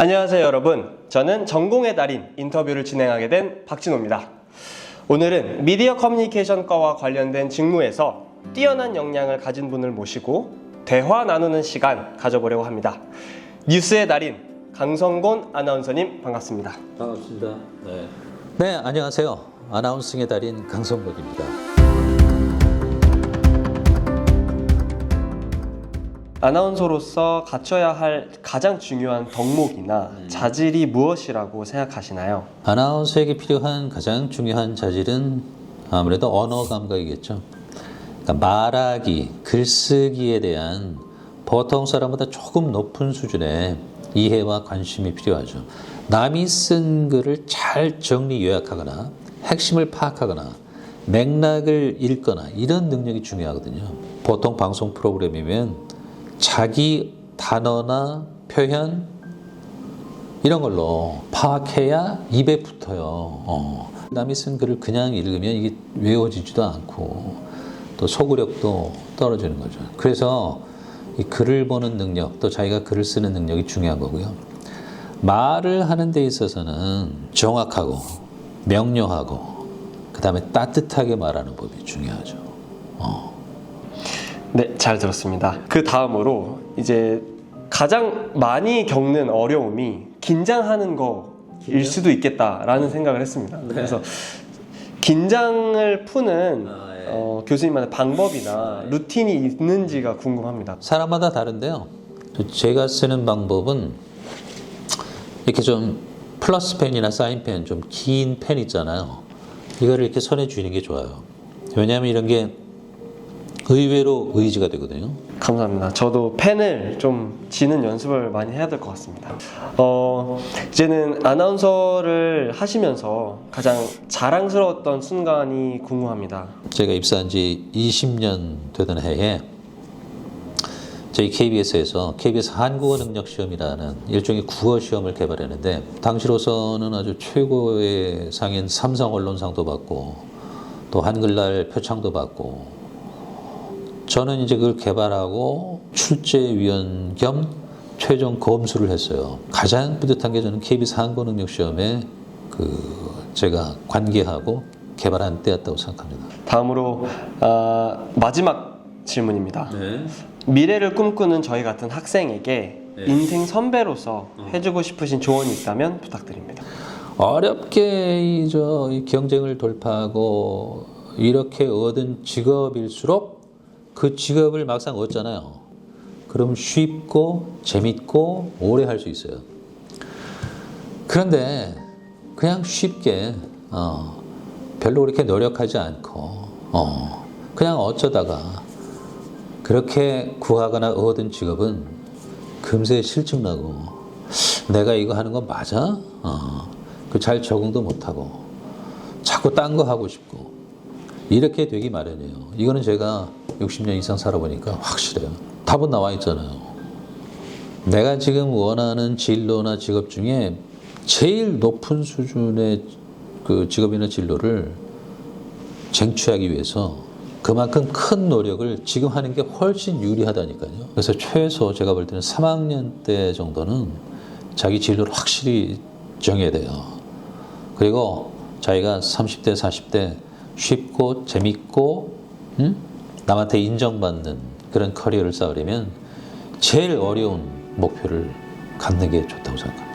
안녕하세요 여러분 저는 전공의 달인 인터뷰를 진행하게 된 박진호입니다 오늘은 미디어 커뮤니케이션과와 관련된 직무에서 뛰어난 역량을 가진 분을 모시고 대화 나누는 시간 가져보려고 합니다 뉴스의 달인 강성곤 아나운서님 반갑습니다 반갑습니다. 네. 네, 안녕하세요. 아나운싱의 달인 강성국입니다. 아나운서로서 갖춰야 할 가장 중요한 덕목이나 자질이 무엇이라고 생각하시나요? 아나운서에게 필요한 가장 중요한 자질은 아무래도 언어 감각이겠죠. 그러니까 말하기, 글쓰기에 대한 보통 사람보다 조금 높은 수준의 이해와 관심이 필요하죠. 남이 쓴 글을 잘 정리 요약하거나 핵심을 파악하거나 맥락을 읽거나 이런 능력이 중요하거든요. 보통 방송 프로그램이면 자기 단어나 표현 이런 걸로 파악해야 입에 붙어요. 어. 남이 쓴 글을 그냥 읽으면 이게 외워지지도 않고 또 소구력도 떨어지는 거죠. 그래서 이 글을 보는 능력, 또 자기가 글을 쓰는 능력이 중요한 거고요. 말을 하는 데 있어서는 정확하고 명료하고 그 다음에 따뜻하게 말하는 법이 중요하죠. 어. 네, 잘 들었습니다. 그 다음으로 이제 가장 많이 겪는 어려움이 긴장하는 거일 수도 있겠다라는 생각을 했습니다. 그래서 긴장을 푸는 아, 예. 어, 교수님만의 방법이나 루틴이 있는지가 궁금합니다. 사람마다 다른데요. 제가 쓰는 방법은 이렇게 좀 플러스 펜이나 사인 펜, 좀 긴 펜 있잖아요. 이거를 이렇게 손에 쥐는 게 좋아요. 왜냐하면 이런 게 의외로 의지가 되거든요. 감사합니다. 저도 펜을 좀 지는 연습을 많이 해야 될 것 같습니다. 어, 이제는 아나운서를 하시면서 가장 자랑스러웠던 순간이 궁금합니다. 제가 입사한 지 20년 되던 해에 저희 KBS에서 KBS 한국어 능력 시험이라는 일종의 국어 시험을 개발했는데 당시로서는 아주 최고의 상인 삼성 언론상도 받고 또 한글날 표창도 받고 저는 이제 그걸 개발하고 출제위원 겸 최종 검수를 했어요. 가장 뿌듯한 게 저는 KBS 한국어 능력 시험에 그 제가 관계하고 개발한 때였다고 생각합니다. 다음으로 아, 마지막 질문입니다. 미래를 꿈꾸는 저희 같은 학생에게 인생 선배로서 해주고 싶으신 조언이 있다면 부탁드립니다. 어렵게 이, 저, 이 경쟁을 돌파하고 이렇게 얻은 직업일수록 그 직업을 막상 얻잖아요. 그럼 쉽고 재밌고 오래 할 수 있어요. 그런데 그냥 쉽게 어, 별로 그렇게 노력하지 않고 어, 그냥 어쩌다가 그렇게 구하거나 얻은 직업은 금세 실증나고 내가 이거 하는 거 맞아? 어, 그 잘 적응도 못하고 자꾸 딴 거 하고 싶고 이렇게 되기 마련이에요. 이거는 제가 60년 이상 살아보니까 확실해요. 답은 나와 있잖아요. 내가 지금 원하는 진로나 직업 중에 제일 높은 수준의 그 직업이나 진로를 쟁취하기 위해서 그만큼 큰 노력을 지금 하는 게 훨씬 유리하다니까요. 그래서 최소 제가 볼 때는 3학년 때 정도는 자기 진로를 확실히 정해야 돼요. 그리고 자기가 30대, 40대 쉽고 재밌고 음? 남한테 인정받는 그런 커리어를 쌓으려면 제일 어려운 목표를 갖는 게 좋다고 생각합니다.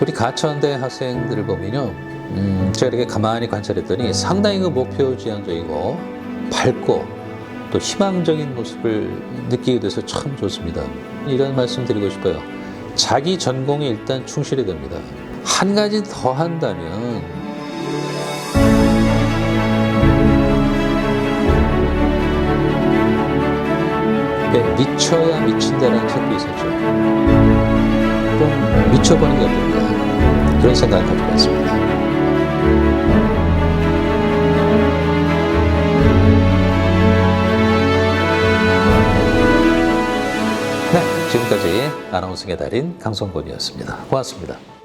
우리 가천대 학생들을 보면요, 음, 제가 이렇게 가만히 관찰했더니 상당히 그 목표 지향적이고 밝고 또 희망적인 모습을 느끼게 돼서 참 좋습니다. 이런 말씀 드리고 싶어요. 자기 전공에 일단 충실해야 됩니다. 한 가지 더 한다면 미쳐야 미친다라는 책도 있었죠. 좀 미쳐보는 게 어떨까 그런 생각을 가지고 있습니다. 네, 지금까지 아나운서의 달인 강성권이었습니다. 고맙습니다.